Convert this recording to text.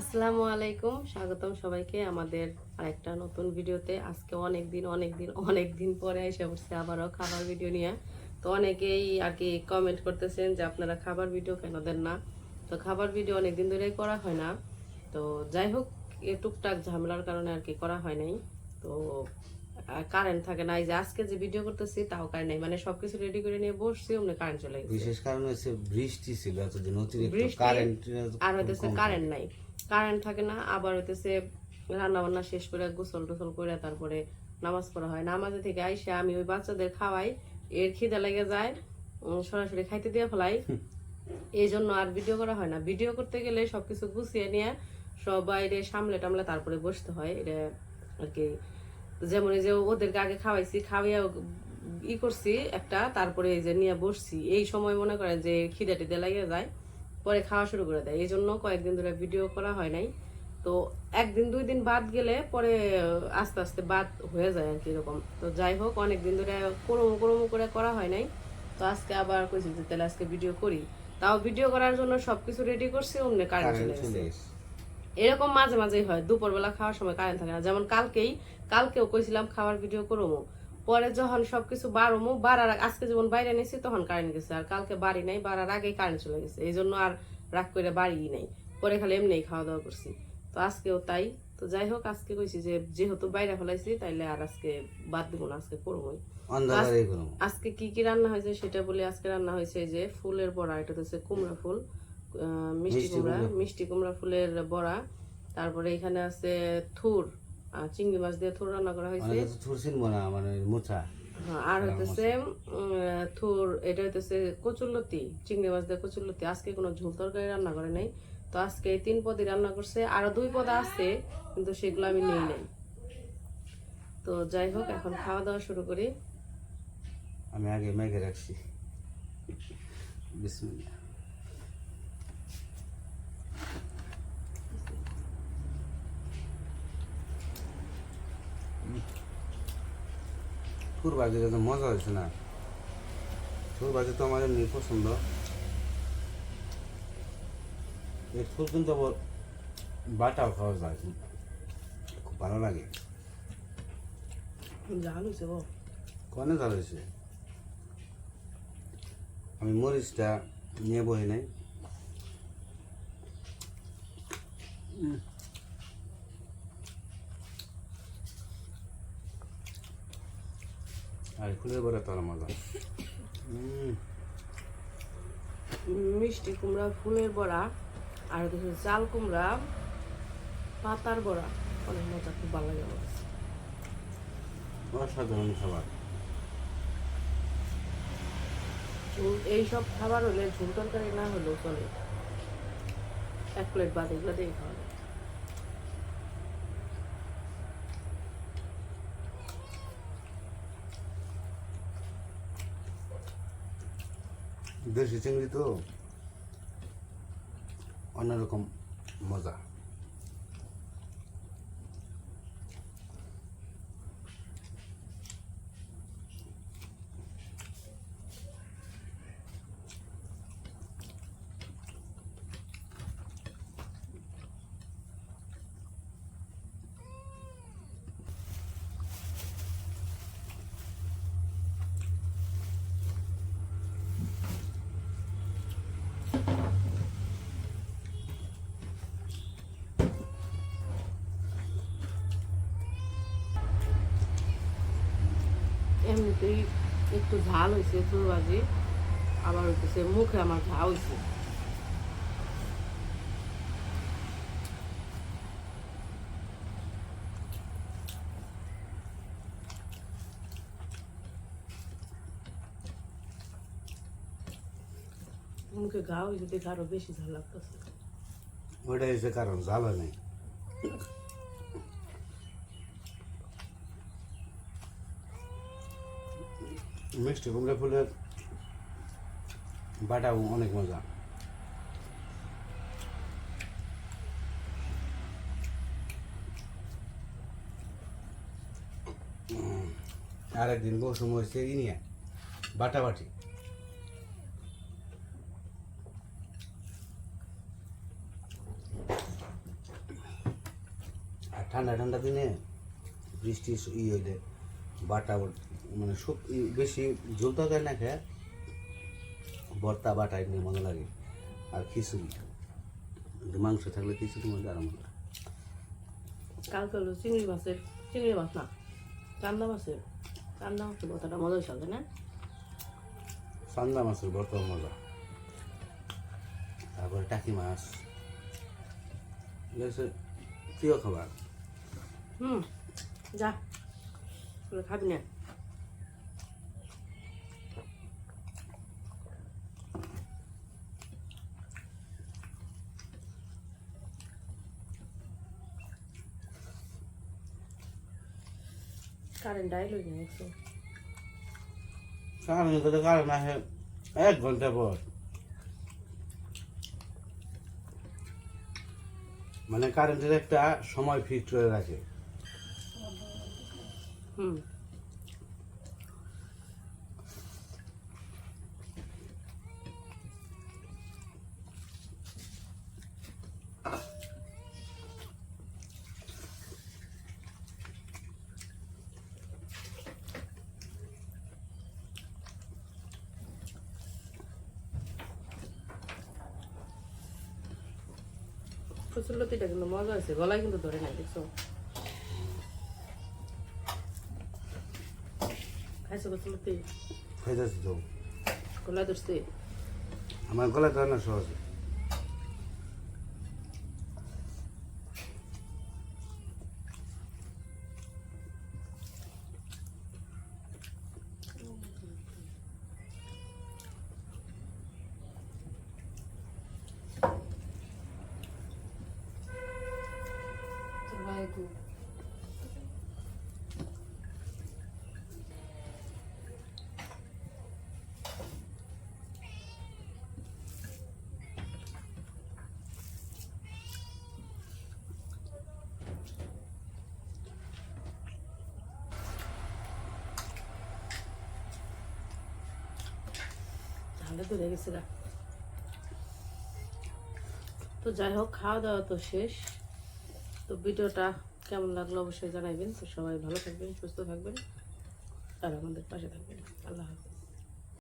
আসসালামু আলাইকুম স্বাগতম সবাইকে আমাদের আরেকটা নতুন ভিডিওতে। আজকে অনেক দিন অনেক দিন অনেক দিন পরে এসে পড়ছে আবারও খাবার ভিডিও নিয়ে। তো অনেকেই আর কি কমেন্ট করতেছেন যে আপনারা খাবার ভিডিও কেন দেন না? তো খাবার ভিডিও অনেক দিন ধরেই করা হয় না। তো যাই হোক এ টুকটাক ঝামেলার কারণে আর কি করা হয় নাই। তো কারেন্ট থাকে না। এই যে আজকে যে ভিডিও করতেছি তাও কারেন্ট নেই। মানে সবকিছু রেডি করে নিয়ে বসছি অমনি কারেন্ট চলে গেছে। বিশেষ কারণ হচ্ছে বৃষ্টি ছিল এতদিন অতিরিক্ত কারেন্ট আর হইতেছে কারেন্ট নাই। কারেন্ট থাকে না আবার হইতেছে রান্না বান্না শেষ করে গোসল টোসল করে তারপরে নামাজ পড়া হয়। নামাজে থেকে আইসে আমি ওই বাচ্চাদের খাওয়াই এর খিদে লেগে যায় সরাসরি খাইতে দিয়ে ফেলাই। এই জন্য আর ভিডিও করা হয় না। ভিডিও করতে গেলে সবকিছু গুছিয়ে নিয়ে সবাই রে সামলে টামলে তারপরে বসতে হয়। এটা আর কি যেমন এই যে ওদেরকে আগে খাওয়াইছি খাওয়াইয়া ই করছি একটা তারপরে এই যে নিয়ে বসছি। এই সময় মনে করেন যে খিদে টিদে লাগে যায়। পরে খাওয়া শুরু করে দেয়। এই জন্য কয়েকদিন ধরে ভিডিও করা হয় নাই। তো একদিন দুই দিন বাদ গেলে পরে আস্তে আস্তে বাদ হয়ে যায় আর কি এরকম। তো যাই হোক অনেক দিন ধরে করমু করমু করে করা হয় নাই। তো আজকে আবার কইছি যে তাহলে আজকে ভিডিও করি। তাও ভিডিও করার জন্য সবকিছু রেডি করছি অমনি কারেন্ট চলে গেছে। এরকম মাঝে মাঝেই হয় দুপুরবেলা খাওয়ার সময় কারেন্ট থাকে না। যেমন কালকেই কালকেও কইছিলাম খাওয়ার ভিডিও করব। পরে যখন সবকিছু বাড়মো বাড়ার আজকে যেমন বাইরে নিয়েছি তখন কারেন্ট গেছে। আর কালকে বাড়ি নাই বাড়ার আগেই কারেন্ট চলে গেছে। এই জন্য আর রাগ করে বাড়ি নাই। পরে খালি এমনি খাওয়া দাওয়া করছি। তো আজকেও তাই। তো যাই হোক আজকে কইছি যে যেহেতু বাইরে ফেলাইছি তাইলে আর আজকে বাদ দিব না আজকে করবোই। আজকে কি কি রান্না হয়েছে সেটা বলে আজকে রান্না হয়েছে যে ফুলের বড়া এটা হচ্ছে কুমড়া ফুল মিষ্টি কুমড়া। মিষ্টি কুমড়া ফুলের বড়া। তারপরে এখানে আছে থুর। চিংড়ি মাছ দিয়ে থুর রান্না করা হয়েছে। তো থুরসিন মনে মানে মোছা হ্যাঁ, আর হইতেছে থুর এটা হইতেছে কচুরলতি চিংড়ি মাছ দিয়ে কচুরলতি। আজকে কোনো ঝোল তরকারি রান্না করে নাই। তো আজকে তিন পদই রান্না করছে আরও দুই পদ আছে কিন্তু সেগুলো আমি নেই নাই। তো যাই হোক এখন খাওয়া দাওয়া শুরু করি। আমি আগে মেঘে রাখছি। বিসমিল্লাহ। ফুল বাজিতে তো মজা হয়েছে না। ফুল বাজি তো আমার এমনি পছন্দ। এই ফুল কিন্তু আবার বাটাও খাওয়া যায় খুব ভালো লাগে। জাল হয়েছে কনে আমি মরিচটা নিয়ে বহি নাই। আর ফুলের বড়া তোর মজা মিষ্টি কুমড়া ফুলের বড়া আর হচ্ছে চাল কুমড়া পাতার বড়া। অনেক মজা খুব ভালো লাগে আমার। অসাধারণ খাবার। ঝোল এইসব খাবার হলে ঝোল তরকারি না হলেও চলে। এক প্লেট বাদ এগুলো দিয়ে খাওয়া যায়। দেশি চিংড়ি তো অন্যরকম মজা। এমনিতেই একটু ঝাল হয়েছে ফুলবাজি আবার হইতেছে মুখে আমার ঘা হয়েছে মুখে ঘা হয়েছে দেখে আরও বেশি ঝাল লাগতেছে। ওইটাই হচ্ছে কারণ জাল হয় মিষ্টি কুমড়া ফুলের বাটাও অনেক মজা। উম, আর একদিন মৌসুম হয়েছে ই নিয়ে বাটা বাটাবাটি ঠান্ডা ঠান্ডা দিনে বৃষ্টি ই হইলে বাটা মানে বেশি ঝোল তরকারি না খেয়ে ভর্তা বাটা নিয়ে মজা লাগে। আর খিচুড়ি। মাংস থাকলে খিচুড়ি মধ্যে আরাম লাগে কালকে হলো চিংড়ি মাছের চিংড়ি মাছ না চান্দা মাছের। চান্দা মাছের কথাটা মজা হয়েছে না? চান্দা মাছের ভর্তা মজা। তারপরে টাকি মাছ। প্রিয় খাবার। হুম যা। কারেন্ট আইলো দেখছ কারণ তো। কারণ আসে এক ঘণ্টা পর। মানে কারেন্টের একটা সময় ফিক্স করে রাখে। হুম। কিন্তু মজা হয়েছে গলায় কিন্তু ধরে নাই দেখছ? খাইছো ফুসলতি খাইতেছি তো। গলায় ধরছে। আমার গলায় ধরে না সহজে। তাহলে ধরে গেছে গা। তো যাই হোক খাওয়া দাওয়া তো শেষ। তো ভিডিওটা কেমন লাগল অবশ্যই জানাইবেন। তো সবাই ভালো থাকবেন, সুস্থ থাকবেন, আর আমাদের পাশে থাকবেন। আল্লাহ হাফিজ।